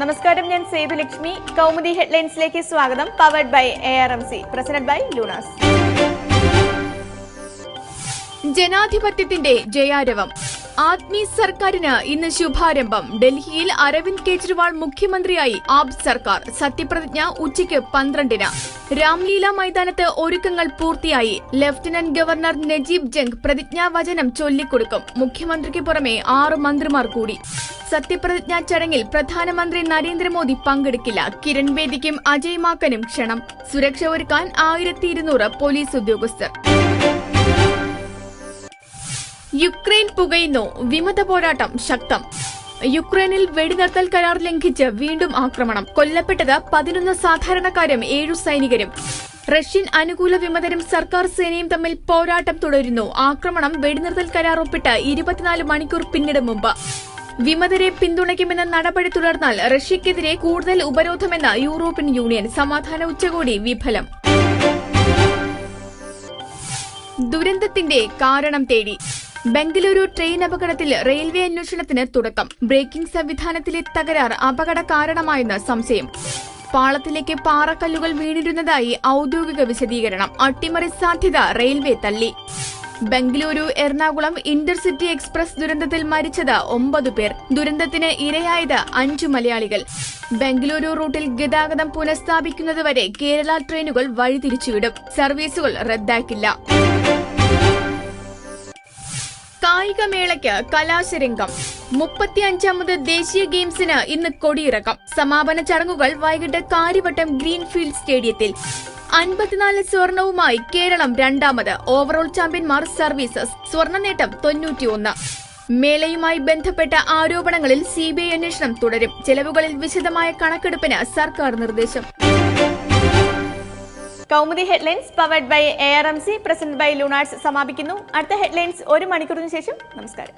നമസ്കാരം ഞാൻ സേതുലക്ഷ്മി കൗമുദി ഹെഡ്ലൈൻസിലേക്ക് സ്വാഗതം. Powered by A R M C presented by Lunars. ജനാധിപത്യത്തിന്റെ ജയാരവം. ആദ്മി സർക്കാരിന് ഇന്ന് ശുഭാരംഭം. ഡൽഹിയിൽ അരവിന്ദ് കെജ്രിവാൾ മുഖ്യമന്ത്രിയായി ആബ് സർക്കാർ. സത്യപ്രതിജ്ഞ ഉച്ചയ്ക്ക് പന്ത്രണ്ടിന്. രാംലീല മൈതാനത്ത് ഒരുക്കങ്ങൾ പൂർത്തിയായി. ലഫ്റ്റനന്റ് ഗവർണർ നജീബ് ജംഗ് പ്രതിജ്ഞാവചനം ചൊല്ലിക്കൊടുക്കും. മുഖ്യമന്ത്രിക്ക് പുറമെ ആറ് മന്ത്രിമാർ കൂടി. സത്യപ്രതിജ്ഞാ ചടങ്ങിൽ പ്രധാനമന്ത്രി നരേന്ദ്രമോദി പങ്കെടുക്കില്ല. കിരൺ ബേദിക്കും അജയ് മാക്കനും ക്ഷണം. സുരക്ഷ ഒരുക്കാൻ ആയിരത്തി പോലീസ് ഉദ്യോഗസ്ഥർ. യുക്രൈൻ പുകയുന്നു. വിമത പോരാട്ടം ശക്തം. യുക്രൈനിൽ വെടിനിർത്തൽ കരാർ ലംഘിച്ച് വീണ്ടും ആക്രമണം. കൊല്ലപ്പെട്ടത് പതിനൊന്ന് സാധാരണക്കാരും ഏഴു സൈനികരും. റഷ്യൻ അനുകൂല വിമതരും സർക്കാർ സേനയും തമ്മിൽ പോരാട്ടം തുടരുന്നു. ആക്രമണം വെടിനിർത്തൽ കരാർ ഒപ്പിട്ട് ഇരുപത്തിനാല് മണിക്കൂർ പിന്നിടും മുമ്പ്. വിമതരെ പിന്തുണയ്ക്കുമെന്ന നടപടി തുടർന്നാൽ റഷ്യക്കെതിരെ കൂടുതൽ ഉപരോധമെന്ന യൂറോപ്യൻ യൂണിയൻ സമാധാന ഉച്ചകോടി വിഫലം. ദുരന്തത്തിന്റെ കാരണം തേടി. ബംഗളൂരു ട്രെയിൻ അപകടത്തിൽ റെയിൽവേ അന്വേഷണത്തിന് തുടക്കം. ബ്രേക്കിംഗ് സംവിധാനത്തിലെ തകരാർ അപകട കാരണമായെന്ന് സംശയം. പാളത്തിലേക്ക് പാറക്കല്ലുകൾ വീണിരുന്നതായി ഔദ്യോഗിക വിശദീകരണം. അട്ടിമറി സാധ്യത റെയിൽവേ തള്ളി. ബംഗളൂരു എറണാകുളം ഇന്റർസിറ്റി എക്സ്പ്രസ് ദുരന്തത്തിൽ മരിച്ചത് ഒമ്പത് പേർ. ദുരന്തത്തിന് ഇരയായത് അഞ്ചു മലയാളികൾ. ബംഗളൂരു റൂട്ടിൽ ഗതാഗതം പുനഃസ്ഥാപിക്കുന്നതുവരെ കേരള ട്രെയിനുകൾ വഴിതിരിച്ചുവിടും. സർവീസുകൾ റദ്ദാക്കില്ല. കായികമേളയ്ക്ക് കലാശരംഗം. മുപ്പത്തിയഞ്ചാമത് ദേശീയ ഗെയിംസിന് ഇന്ന് കൊടിയിറക്കം. സമാപന ചടങ്ങുകൾ വൈകിട്ട് കാര്യവട്ടം ഗ്രീൻഫീൽഡ് സ്റ്റേഡിയത്തിൽ. അൻപത്തിനാല് സ്വർണവുമായി കേരളം രണ്ടാമത്. ഓവറോൾ ചാമ്പ്യന്മാർ സർവീസസ് സ്വർണ നേട്ടം തൊണ്ണൂറ്റിയൊന്ന്. മേളയുമായി ബന്ധപ്പെട്ട ആരോപണങ്ങളിൽ സിബിഐ അന്വേഷണം തുടരും. ചെലവുകളിൽ വിശദമായ കണക്കെടുപ്പിന് സർക്കാർ നിർദ്ദേശം. Kaumudi headlines powered by A R M C present by Lunarts സമാപിക്കുന്നു. അടുത്ത ഹെഡ്ലൈൻസ് ഒരു മണിക്കൂറിന് ശേഷം. നമസ്കാരം.